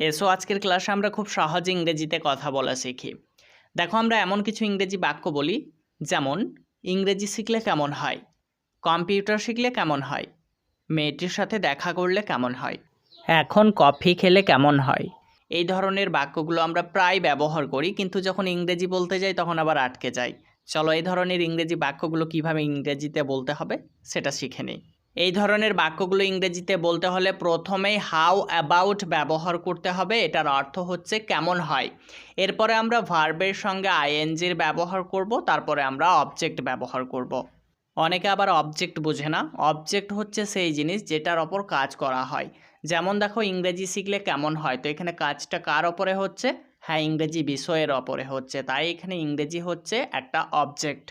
এসো আজকের ক্লাসে আমরা খুব সহজে ইংরেজিতে কথা বলা শিখি। দেখো আমরা এমন কিছু ইংরেজি বাক্য বলি, যেমন, ইংরেজি শিখলে কেমন হয়? কম্পিউটার শিখলে কেমন হয়? মেয়েটির সাথে দেখা করলে কেমন হয়? এখন কফি খেলে কেমন হয়? এই ধরনের বাক্যগুলো আমরা প্রায় ব্যবহার করি, কিন্তু যখন ইংরেজি বলতে যাই, তখন আবার আটকে যাই। চলো এই ধরনের ইংরেজি বাক্যগুলো কীভাবে ইংরেজিতে বলতে হবে, সেটা শিখে নিই। এই ধরনের বাক্যগুলো ইংরেজিতে বলতে হলে প্রথমেই হাউ অ্যাবাউট ব্যবহার করতে হবে। এটার অর্থ হচ্ছে কেমন হয়। এরপরে আমরা ভার্বের সঙ্গে আইএনজির ব্যবহার করব, তারপরে আমরা অবজেক্ট ব্যবহার করব। অনেকে আবার অবজেক্ট বোঝে না। অবজেক্ট হচ্ছে সেই জিনিস যেটার ওপর কাজ করা হয়। যেমন দেখো, ইংরেজি শিখলে কেমন হয়? তো এখানে কাজটা কার ওপরে হচ্ছে? হ্যাঁ ইংরেজি বিষয়ের ওপরে হচ্ছে। তাই এখানে ইংরেজি হচ্ছে একটা অবজেক্ট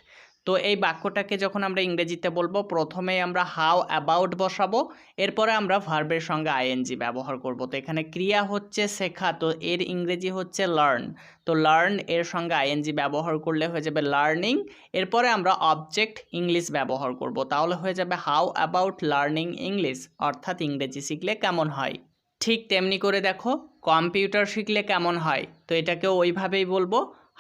তো এই বাক্যটাকে যখন আমরা ইংরেজিতে বলব, প্রথমে আমরা হাউ অ্যাবাউট বসাবো, এরপরে আমরা ভার্বের সঙ্গে আইএনজি ব্যবহার করব। তো এখানে ক্রিয়া হচ্ছে শেখা, তো এর ইংরেজি হচ্ছে লার্ন তো লার্ন এর সঙ্গে আইএনজি ব্যবহার করলে হয়ে যাবে লার্নিং এরপরে আমরা অবজেক্ট ইংলিশ ব্যবহার করব। তাহলে হয়ে যাবে হাউ অ্যাবাউট লার্নিং ইংলিশ অর্থাৎ ইংরেজি শিখলে কেমন হয়? ঠিক তেমনি করে দেখো কম্পিউটার শিখলে কেমন হয়? তো এটাকেও ওইভাবেই বলব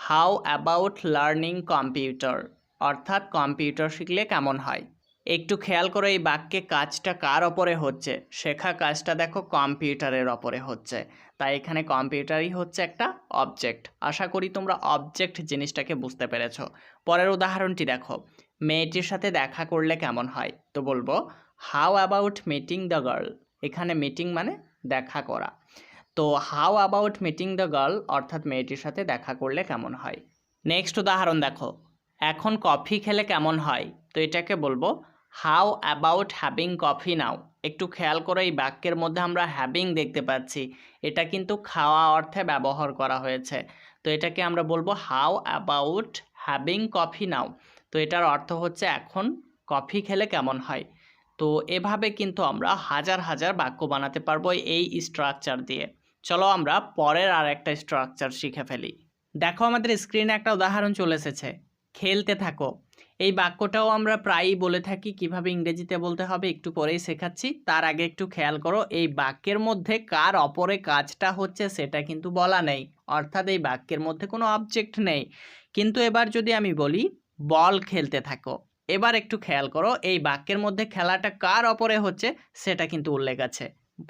হাউ অ্যাবাউট লার্নিং কম্পিউটার অর্থাৎ কম্পিউটার শিখলে কেমন হয়? একটু খেয়াল করো এই বাক্যে কাজটা কার ওপরে হচ্ছে? শেখা কাজটা দেখো কম্পিউটারের ওপরে হচ্ছে। তাই এখানে কম্পিউটারই হচ্ছে একটা অবজেক্ট আশা করি তোমরা অবজেক্ট জিনিসটাকে বুঝতে পেরেছ। পরের উদাহরণটি দেখো। মেয়েটির সাথে দেখা করলে কেমন হয়? তো বলব how about meeting the girl এখানে মিটিং মানে দেখা করা। তো how about meeting the girl অর্থাৎ মেয়েটির সাথে দেখা করলে কেমন হয়? নেক্সট উদাহরণ দেখো। এখন কফি খেলে কেমন হয়? তো এটাকে বলব how about having coffee now একটু খেয়াল করো এই বাক্যের মধ্যে আমরা হ্যাভিং দেখতে পাচ্ছি। এটা কিন্তু খাওয়া অর্থে ব্যবহার করা হয়েছে। তো এটাকে আমরা বলব how about having coffee now তো এটার অর্থ হচ্ছে, এখন কফি খেলে কেমন হয়? তো এভাবে কিন্তু আমরা হাজার হাজার বাক্য বানাতে পারব এই স্ট্রাকচার দিয়ে। চলো আমরা পরের আর একটা স্ট্রাকচার শিখে ফেলি। দেখো আমাদের স্ক্রিনে একটা উদাহরণ চলে এসেছে। খেলতে থাকো। এই বাক্যটাও আমরা প্রায়ই বলে থাকি, কীভাবে ইংরেজিতে বলতে হবে একটু পরেই শেখাচ্ছি। তার আগে একটু খেয়াল করো, এই বাক্যের মধ্যে কার অপরে কাজটা হচ্ছে সেটা কিন্তু বলা নেই। অর্থাৎ এই বাক্যের মধ্যে কোনো অবজেক্ট নেই। কিন্তু এবার যদি আমি বলি বল খেলতে থাকো, এবার একটু খেয়াল করো, এই বাক্যের মধ্যে খেলাটা কার ওপরে হচ্ছে সেটা কিন্তু উল্লেখ আছে।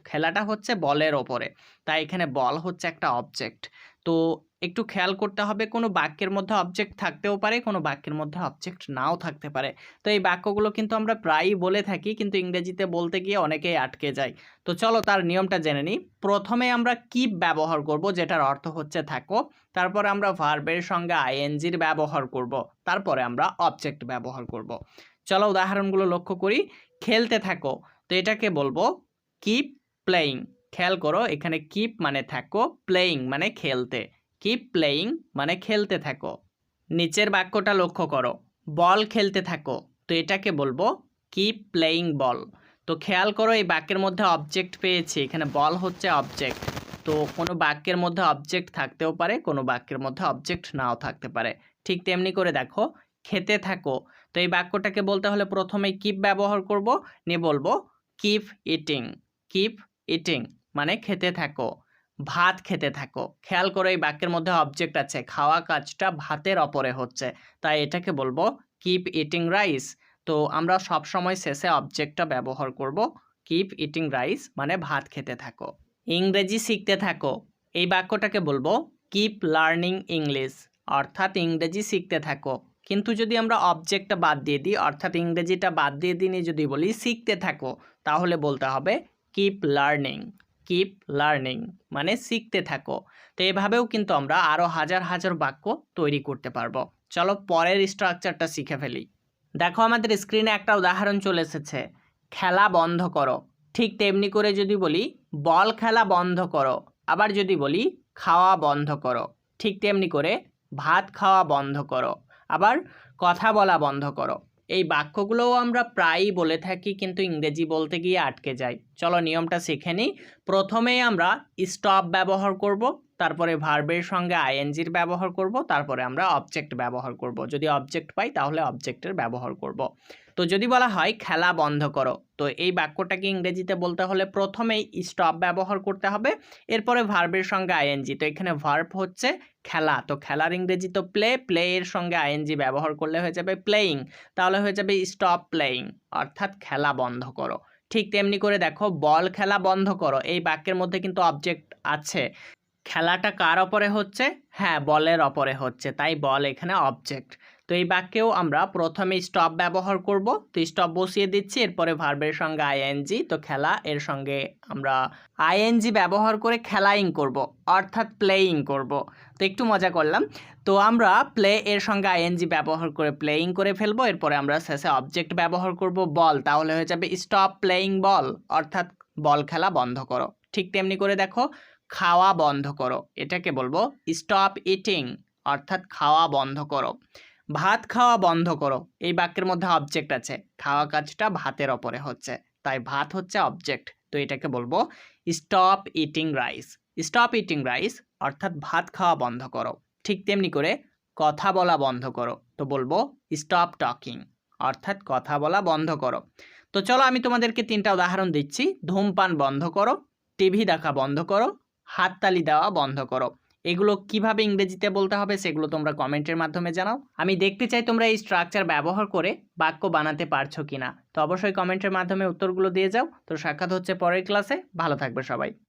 খেলাটা হচ্ছে বলের ওপরে। তাই এখানে বল হচ্ছে একটা অবজেক্ট তো একটু খেয়াল করতে হবে, কোনো বাক্যের মধ্যে অবজেক্ট থাকতেও পারে, কোনো বাক্যের মধ্যে অবজেক্ট নাও থাকতে পারে। তো এই বাক্যগুলো কিন্তু আমরা প্রায়ই বলে থাকি, কিন্তু ইংরেজিতে বলতে গিয়ে অনেকেই আটকে যায়। তো চলো তার নিয়মটা জেনে নিই। প্রথমে আমরা কিপ ব্যবহার করব, যেটার অর্থ হচ্ছে থাকো। তারপরে আমরা ভার্বের সঙ্গে আইএনজির ব্যবহার করব। তারপরে আমরা অবজেক্ট ব্যবহার করব। চলো উদাহরণগুলো লক্ষ্য করি। খেলতে থাকো। তো এটাকে বলব কিপ প্লেয়িং খেয়াল করো, এখানে কিপ মানে থাকো প্লেয়িং মানে খেলতে। কিপ প্লেয়িং মানে খেলতে থাকো। নিচের বাক্যটা লক্ষ্য করো। বল খেলতে থাকো। তো এটাকে বলব কিপ প্লেয়িং বল তো খেয়াল করো এই বাক্যের মধ্যে অবজেক্ট পেয়েছি। এখানে বল হচ্ছে অবজেক্ট তো কোনো বাক্যের মধ্যে অবজেক্ট থাকতেও পারে, কোনো বাক্যের মধ্যে অবজেক্ট নাও থাকতে পারে। ঠিক তেমনি করে দেখো, খেতে থাকো। তো এই বাক্যটাকে বলতে হলে প্রথমে কিপ ব্যবহার করব, নিয়ে বলব কিপ ইটিং কিপ ইটিং মানে খেতে থাকো। ভাত খেতে থাকো। খেয়াল করে এই বাক্যের মধ্যে অবজেক্ট আছে। খাওয়া কাজটা ভাতের অপরে হচ্ছে। তাই এটাকে বলব কিপ ইটিং রাইস তো আমরা সব সময় শেষে অবজেক্টটা ব্যবহার করব কিপ ইটিং রাইস মানে ভাত খেতে থাকো। ইংরেজি শিখতে থাকো। এই বাক্যটাকে বলব কিপ লার্নিং ইংলিশ অর্থাৎ ইংরেজি শিখতে থাকো। কিন্তু যদি আমরা অবজেক্টটা বাদ দিয়ে দিই, অর্থাৎ ইংরেজিটা বাদ দিয়ে দিয়ে যদি বলি শিখতে থাকো, তাহলে বলতে হবে কিপ লার্নিং কিপ লার্নিং মানে শিখতে থাকো। তো এভাবেও কিন্তু আমরা আরও হাজার হাজার বাক্য তৈরি করতে পারব। চলো পরের স্ট্রাকচারটা শিখে ফেলি। দেখো আমাদের স্ক্রিনে একটা উদাহরণ চলে এসেছে, খেলা বন্ধ করো। ঠিক তেমনি করে যদি বলি, বল খেলা বন্ধ করো। আবার যদি বলি, খাওয়া বন্ধ করো। ঠিক তেমনি করে ভাত খাওয়া বন্ধ করো। আবার কথা বলা বন্ধ করো। এই বাক্যগুলোও আমরা প্রায়ই বলে থাকি, কিন্তু ইংরেজি বলতে গিয়ে আটকে যাই। চলো নিয়মটা শিখে নিই। প্রথমেই আমরা স্টপ ব্যবহার করব, তারপরে ভার্বের সঙ্গে আইএনজির ব্যবহার করব, তারপরে আমরা অবজেক্ট ব্যবহার করব। যদি অবজেক্ট পাই, তাহলে অবজেক্টের ব্যবহার করব। তো যদি বলা হয় খেলা বন্ধ করো, তো এই বাক্যটাকে ইংরেজিতে বলতে হলে প্রথমেই স্টপ ব্যবহার করতে হবে, এরপরে ভার্বের সঙ্গে আইএনজি তো এখানে ভার্ব হচ্ছে খেলা, তো খেলার ইংরেজি তো প্লে প্লে এর সঙ্গে আইএনজি ব্যবহার করলে হয়ে যাবে প্লেয়িং তাহলে হয়ে যাবে স্টপ প্লেয়িং অর্থাৎ খেলা বন্ধ করো। ঠিক তেমনি করে দেখো, বল খেলা বন্ধ করো, এই বাক্যের মধ্যে কিন্তু অবজেক্ট আছে। খেলাটা কার অপরে হচ্ছে? হ্যাঁ বলের অপরে হচ্ছে, তাই বল এখানে অবজেক্ট তো এই বাক্যেও আমরা প্রথমে স্টপ ব্যবহার করব। তো স্টপ বসিয়ে দিচ্ছি, এরপরে ভার্বের সঙ্গে আইএনজি তো খেলা, এর সঙ্গে আমরা আইএনজি ব্যবহার করে খেলাইং করব, অর্থাৎ প্লেয়িং করব। তো একটু মজা করলাম। তো আমরা প্লে এর সঙ্গে আইএনজি ব্যবহার করে প্লেয়িং করে ফেলব, এরপরে আমরা শেষে অবজেক্ট ব্যবহার করব বল তাহলে হয়ে যাবে স্টপ প্লেয়িং বল অর্থাৎ বল খেলা বন্ধ করো। ঠিক তেমনি করে দেখো, খাওয়া বন্ধ করো। এটাকে বলব স্টপ ইটিং অর্থাৎ খাওয়া বন্ধ করো। ভাত খাওয়া বন্ধ করো। এই বাক্যের মধ্যে অবজেক্ট আছে। খাওয়া কাজটা ভাতের ওপরে হচ্ছে। তাই ভাত হচ্ছে অবজেক্ট তো এটাকে বলব stop eating rice stop eating rice অর্থাৎ ভাত খাওয়া বন্ধ করো। ঠিক তেমনি করে কথা বলা বন্ধ করো। তো বলব স্টপ টকিং অর্থাৎ কথা বলা বন্ধ করো। তো চলো আমি তোমাদেরকে তিনটা উদাহরণ দিচ্ছি। ধূমপান বন্ধ করো। টিভি দেখা বন্ধ করো। হাততালি দেওয়া বন্ধ করো। এগুলো কীভাবে ইংরেজিতে বলতে হবে সেগুলো তোমরা কমেন্টের মাধ্যমে জানাও। আমি দেখতে চাই তোমরা এই স্ট্রাকচার ব্যবহার করে বাক্য বানাতে পারছ কিনা। তো অবশ্যই কমেন্টের মাধ্যমে উত্তরগুলো দিয়ে যাও। তো সাক্ষাৎ হচ্ছে পরের ক্লাসে ভালো থাকবে সবাই।